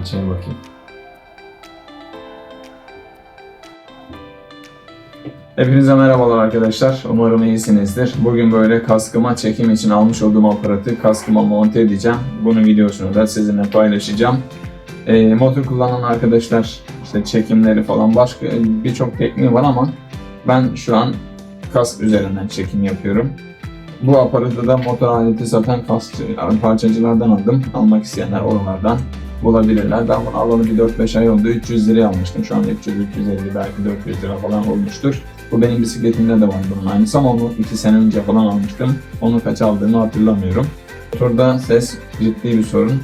Açaya bakayım. Hepinize merhabalar arkadaşlar. Umarım iyisinizdir. Bugün böyle kaskıma çekim için almış olduğum aparatı kaskıma monte edeceğim. Bunun videosunu da sizinle paylaşacağım. Ee, motor kullanan arkadaşlar işte çekimleri falan başka birçok tekniği var ama ben şu an kask üzerinden çekim yapıyorum. Bu aparatı da motor aleti satan kask parçacılardan aldım. Almak isteyenler oralardan bulabilirler. Ben bunu alalı bir 4-5 ay oldu. 300 liraya almıştım. Şu an 300-350 belki 400 lira falan olmuştur. Bu benim bisikletimde de var bunun aynısı ama onu 2 sene önce falan almıştım. Onu kaç aldığımı hatırlamıyorum. Motorda ses ciddi bir sorun.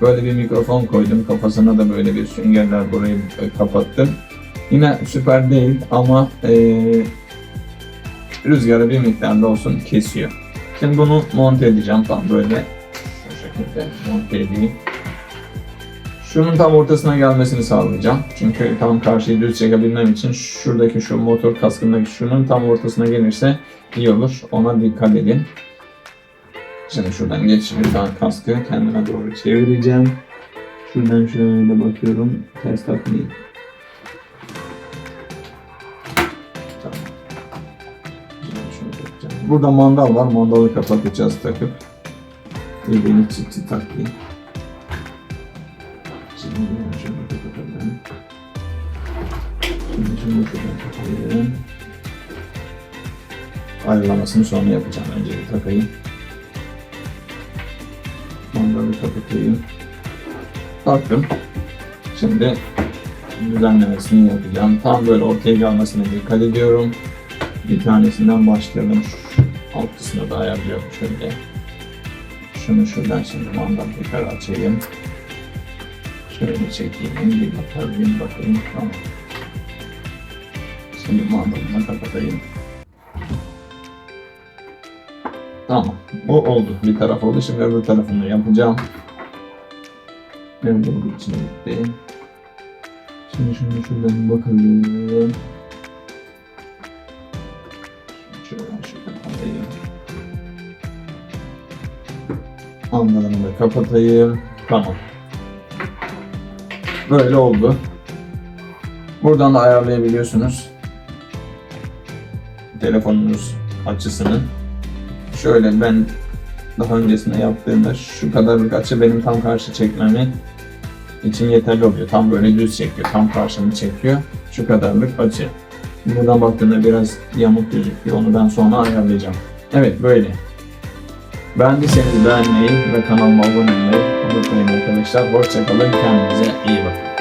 Böyle bir mikrofon koydum. Kafasına da böyle bir süngerler burayı kapattım. Yine süper değil ama eee rüzgarı bir miktarda olsun kesiyor. Şimdi bunu monte edeceğim tam böyle. Bu şekilde monte edeyim. Şunun tam ortasına gelmesini sağlayacağım. Çünkü tam karşıyı düz çekebilmem için şuradaki şu motor kaskındaki şunun tam ortasına gelirse iyi olur. Ona dikkat edin. Şimdi şuradan geçirip ben kaskı kendime doğru çevireceğim. Şuradan şöyle bakıyorum. Ters takmayayım. Burada mandal var. Mandalı kapatacağız takıp. Birbirini çift çift takayım. Ayarlamasını sonra yapacağım. Önce bir takayım. Mandalı kapatayım. Taktım. Şimdi düzenlemesini yapacağım. Tam böyle ortaya gelmesine dikkat ediyorum. Bir tanesinden başlayalım. Şu alt kısmına da ayarlıyorum şöyle. Şunu şuradan şimdi mandal tekrar açayım. Şöyle çekeyim, bir bakayım, bakayım, tamam. Şimdi mandalını kapatayım. Tamam, bu oldu. Bir taraf oldu, şimdi öbür tarafını yapacağım. Nerede bu içine gitti? Şimdi şunu şuradan bakalım. Kapatayım. Mandalını da kapatayım. Tamam. Böyle oldu. Buradan da ayarlayabiliyorsunuz. Telefonunuz açısını. Şöyle ben daha öncesinde yaptığımda şu kadarlık açı benim tam karşı çekmemi için yeterli oluyor. Tam böyle düz çekiyor. Tam karşımı çekiyor. Şu kadarlık açı. Buradan baktığımda biraz yamuk gözüküyor. Onu ben sonra ayarlayacağım. Evet böyle. Beğendiyseniz beğenmeyi ve kanalıma abone olmayı unutmayın arkadaşlar. Hoşçakalın. Kendinize iyi bakın.